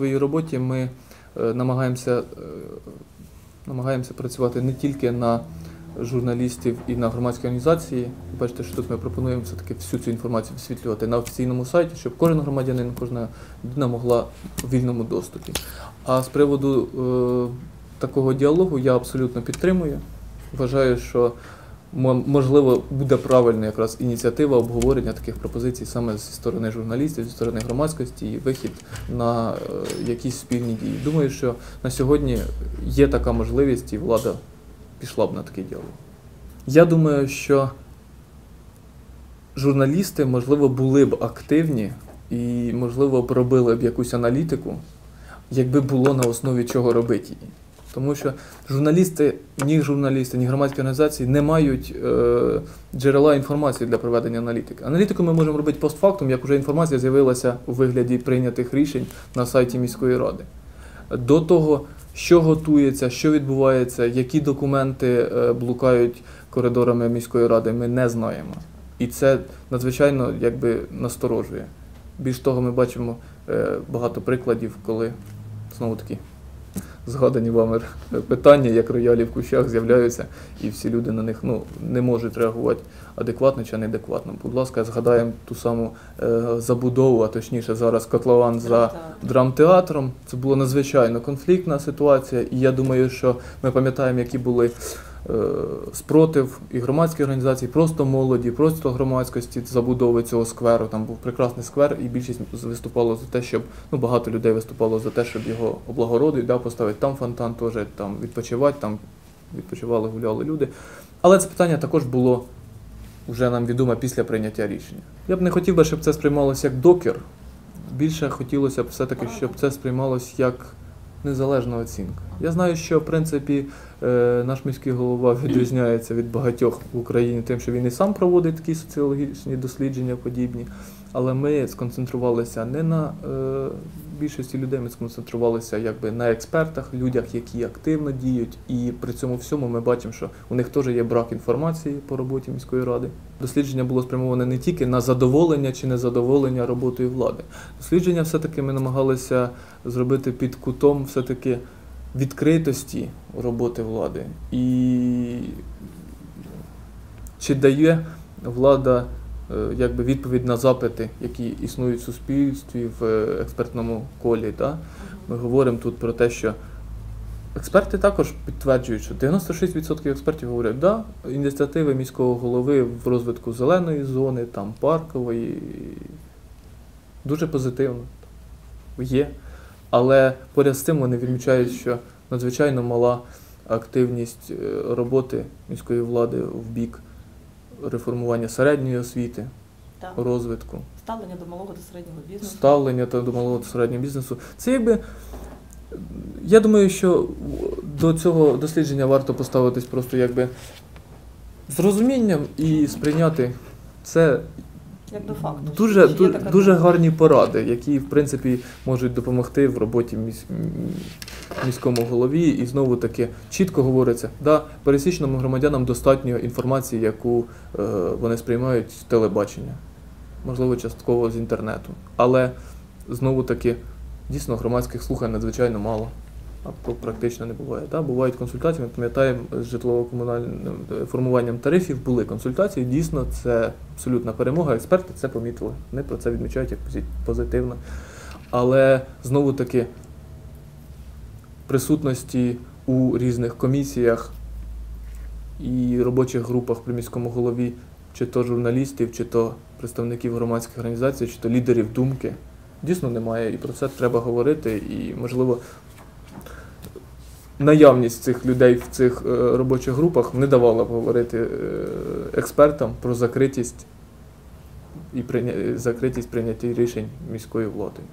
своїй роботі ми е, намагаємося, е, намагаємося працювати не тільки на журналістів і на громадські організації. Бачите, що тут ми пропонуємо все-таки всю цю інформацію висвітлювати на офіційному сайті, щоб кожен громадянин, кожна людина могла в вільному доступі. А з приводу е, такого діалогу я абсолютно підтримую. Вважаю, що можливо буде правильна якраз ініціатива обговорення таких пропозицій саме зі сторони журналістів, зі сторони громадськості і вихід на е, якісь спільні дії. Думаю, що на сьогодні є така можливість, і влада пішла б на такий діалог. Я думаю, що журналісти, можливо, були б активні і, можливо, б робили б якусь аналітику, якби було на основі чого робити її. Тому що журналісти, ні журналісти, ні громадські організації не мають е, джерела інформації для проведення аналітики. Аналітику ми можемо робити постфактум, як вже інформація з'явилася у вигляді прийнятих рішень на сайті міської ради. До того, що готується, що відбувається, які документи е, блукають коридорами міської ради, ми не знаємо. І це надзвичайно якби насторожує. Більш того, ми бачимо е, багато прикладів, коли знову таки згадані вами питання, як роялі в кущах з'являються, і всі люди на них ну, не можуть реагувати адекватно чи неадекватно. Будь ласка, згадаємо ту саму е, забудову, а точніше зараз котлован за драмтеатром. Це була надзвичайно конфліктна ситуація, і я думаю, що ми пам'ятаємо, які були спротив і громадських організацій, просто молоді, просто громадськості забудови цього скверу. Там був прекрасний сквер, і більшість виступало за те, щоб ну багато людей виступало за те, щоб його облагородити, да, поставити там фонтан, теж там відпочивати, там відпочивали, гуляли люди. Але це питання також було вже нам відомо після прийняття рішення. Я б не хотів би, щоб це сприймалося як докір. Більше хотілося б все-таки, щоб це сприймалось як незалежна оцінка. Я знаю, що в принципі е, наш міський голова відрізняється від багатьох в Україні тим, що він і сам проводить такі соціологічні дослідження подібні. Але ми сконцентрувалися не на е, більшості людей, ми сконцентрувалися якби на експертах, людях, які активно діють, і при цьому всьому ми бачимо, що у них теж є брак інформації по роботі міської ради. Дослідження було спрямоване не тільки на задоволення чи незадоволення роботою влади. Дослідження все-таки ми намагалися зробити під кутом все-таки відкритості роботи влади. І чи дає влада якби відповідь на запити, які існують в суспільстві в е, експертному колі. Да? Ми говоримо тут про те, що експерти також підтверджують, що 96% експертів говорять, да, ініціативи міського голови в розвитку зеленої зони, там паркової дуже позитивно є. Але поряд з цим вони відмічають, що надзвичайно мала активність е, роботи міської влади в бік реформування середньої освіти, Так. розвитку, Ставлення до малого та середнього бізнесу. ставлення та до малого та середнього бізнесу. Це якби. Я думаю, що до цього дослідження варто поставитись просто якби з розумінням і сприйняти це Як до факту. дуже, ду- дуже гарні поради, які в принципі можуть допомогти в роботі міс- м- міському голові. І знову таки чітко говориться, да, пересічним громадянам достатньо інформації, яку е, вони сприймають з телебачення, можливо, частково з інтернету. Але знову таки дійсно громадських слухань надзвичайно мало. Або практично не буває. Да? Бувають консультації, ми пам'ятаємо, з житлово-комунальним е, формуванням тарифів були консультації. Дійсно, це абсолютна перемога. Експерти це помітили. Вони про це відмічають як позитивно. Але знову таки присутності у різних комісіях і робочих групах при міському голові, чи то журналістів, чи то представників громадських організацій, чи то лідерів думки, дійсно немає. І про це треба говорити. І, можливо, наявність цих людей в цих е, робочих групах не давала б говорити е, експертам про закритість і прийня... закритість прийняття рішень міською владою.